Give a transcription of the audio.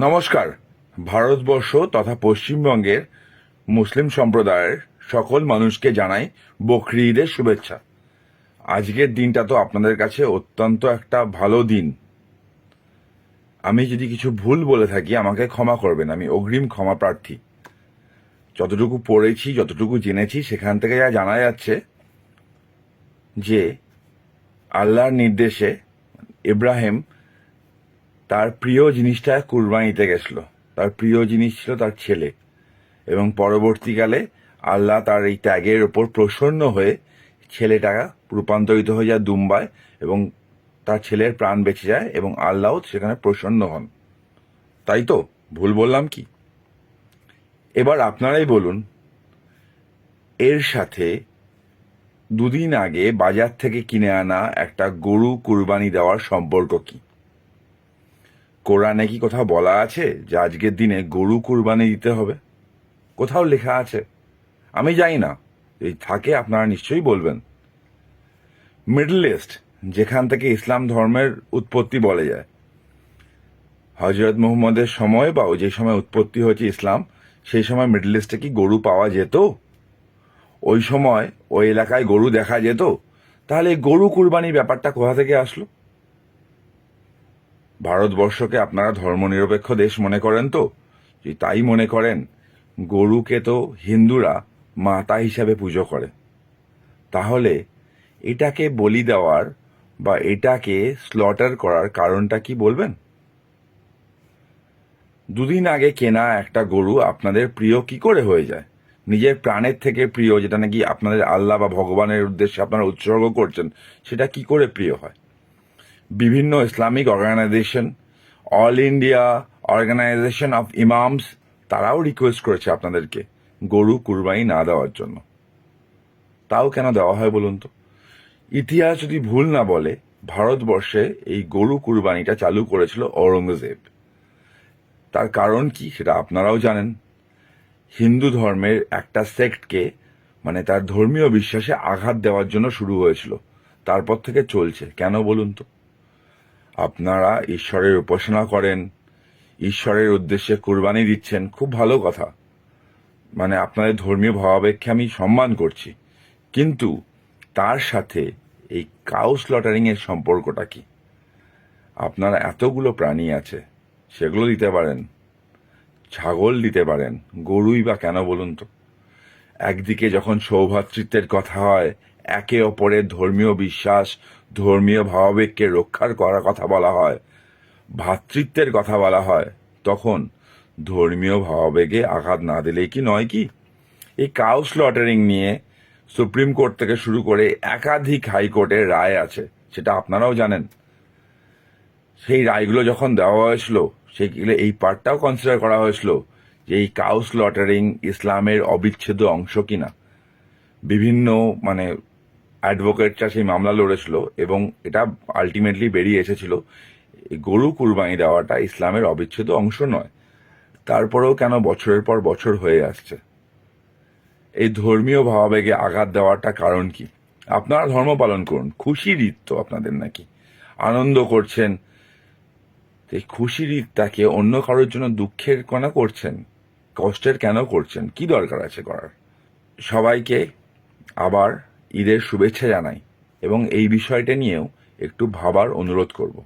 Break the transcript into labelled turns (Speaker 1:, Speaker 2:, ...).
Speaker 1: নমস্কার। ভারতবর্ষ তথা পশ্চিমবঙ্গের মুসলিম সম্প্রদায়ের সকল মানুষকে জানাই বকরি ঈদের শুভেচ্ছা। আজকের দিনটা তো আপনাদের কাছে অত্যন্ত একটা ভালো দিন। আমি যদি কিছু ভুল বলে থাকি, আমাকে ক্ষমা করবেন, আমি অগ্রিম ক্ষমা প্রার্থী। যতটুকু পড়েছি, যতটুকু জেনেছি, সেখান থেকে যা জানা যাচ্ছে যে আল্লাহর নির্দেশে ইব্রাহিম তার প্রিয় জিনিসটা কুরবানিতে গেছিল। তার প্রিয় জিনিস ছিল তার ছেলে। এবং পরবর্তীকালে আল্লাহ তার এই ত্যাগের ওপর প্রসন্ন হয়ে ছেলেটা রূপান্তরিত হয়ে যায় দুম্বায় এবং তার ছেলের প্রাণ বেঁচে যায় এবং আল্লাহও সেখানে প্রসন্ন হন। তাই তো? ভুল বললাম কি? এবার আপনারাই বলুন, এর সাথে দুদিন আগে বাজার থেকে কিনে আনা একটা গরু কুরবানি দেওয়ার সম্পর্ক কি? কোরআনে কি কোথাও বলা আছে যে আজকের দিনে গরু কুরবানি দিতে হবে? কোথাও লেখা আছে। আমি জানি না। এই থাকে, আপনারা নিশ্চয়ই বলবেন। মিডল ইস্ট যেখান থেকে ইসলাম ধর্মের উৎপত্তি বলে যায়। হজরত মুহম্মদের সময় বা যে সময় উৎপত্তি হয়েছে ইসলাম, সেই সময় মিডল ইস্টে কি গরু পাওয়া যেত? ওই সময় ওই এলাকায় গরু দেখা যেত? তাহলে গরু কুরবানির ব্যাপারটা কোথা থেকে আসলো? ভারতবর্ষকে আপনারা ধর্মনিরপেক্ষ দেশ মনে করেন তো? তাই মনে করেন, গরুকে তো হিন্দুরা মাতা হিসাবে পুজো করে। তাহলে এটাকে বলি দেওয়ার বা এটাকে স্লটার করার কারণটা কি বলবেন? দুদিন আগে কেনা একটা গরু আপনাদের প্রিয় কি করে হয়ে যায়? নিজের প্রাণের থেকে প্রিয়, যেটা নাকি আপনাদের আল্লাহ বা ভগবানের উদ্দেশ্যে আপনারা উৎসর্গ করছেন, সেটা কি করে প্রিয় হয়? বিভিন্ন Islamic organisation all India organisation of imams তারাও রিকোয়েস্ট করেছে আপনাদেরকে গরু কুরবানি না দেওয়ার জন্য। তাও কেন দেওয়া হয় বলুন তো? ইতিহাস যদি ভুল না বলে, ভারতবর্ষে এই গরু কুরবানিটা চালু করেছিল ঔরঙ্গজেব। তার কারণ কি সেটা আপনারাও জানেন। হিন্দু ধর্মের একটা সেক্টকে মানে তার ধর্মীয় বিশ্বাসে আঘাত দেওয়ার জন্য শুরু হয়েছিল। তারপর থেকে চলছে। কেন বলুন তো? আপনারা ঈশ্বরের উপাসনা করেন, ঈশ্বরের উদ্দেশ্যে কুরবানি দিচ্ছেন, খুব ভালো কথা। মানে আপনাদের ধর্মীয় ভাবাবেগকে আমি সম্মান করছি। কিন্তু তার সাথে এই কাউ স্লটারিং এর সম্পর্কটা কি? আপনারা এতগুলো প্রাণী আছে, সেগুলো দিতে পারেন, ছাগল দিতে পারেন, গরুই বা কেন বলুন তো? একদিকে যখন সৌভাতৃত্বের কথা হয়, একে অপরের ধর্মীয় বিশ্বাস ধর্মীয় ভাবাবেগকে রক্ষার করার কথা বলা হয় ভ্রাতৃত্বের কথা বলা হয়। তখন ধর্মীয় ভাবাবেগে আঘাত না দিলেই কি নয় কি? এই কাউ স্লটারিং নিয়ে সুপ্রিম কোর্ট থেকে শুরু করে একাধিক হাইকোর্টের রায় আছে, সেটা আপনারাও জানেন। সেই রায়গুলো যখন দেওয়া হয়েছিল, সেগুলো এই পার্টটাও কনসিডার করা হয়েছিল যে এই কাউ স্লটারিং ইসলামের অবিচ্ছেদ্য অংশ কিনা। বিভিন্ন মানে অ্যাডভোকেটরা সেই মামলা লড়েছিল এবং এটা আলটিমেটলি বেরিয়ে এসেছিল। গরু কুরবানি দেওয়াটা ইসলামের অবিচ্ছেদ্য অংশ নয়। তারপরেও কেন বছরের পর বছর হয়ে আসছে? এই ধর্মীয় ভাবাবেগে আঘাত দেওয়াটা কারণ কি? আপনারা ধর্ম পালন করুন। ঈদ তো আপনাদের নাকি? আনন্দ করছেন। এই খুশির ঈদটাকে অন্য কারোর জন্য দুঃখের কেন করছেন? কষ্টের কেন করছেন? কি দরকার আছে করার? সবাইকে আবার ঈদের শুভেচ্ছা জানাই এবং এই বিষয়টা নিয়েও একটু ভাবার অনুরোধ করব।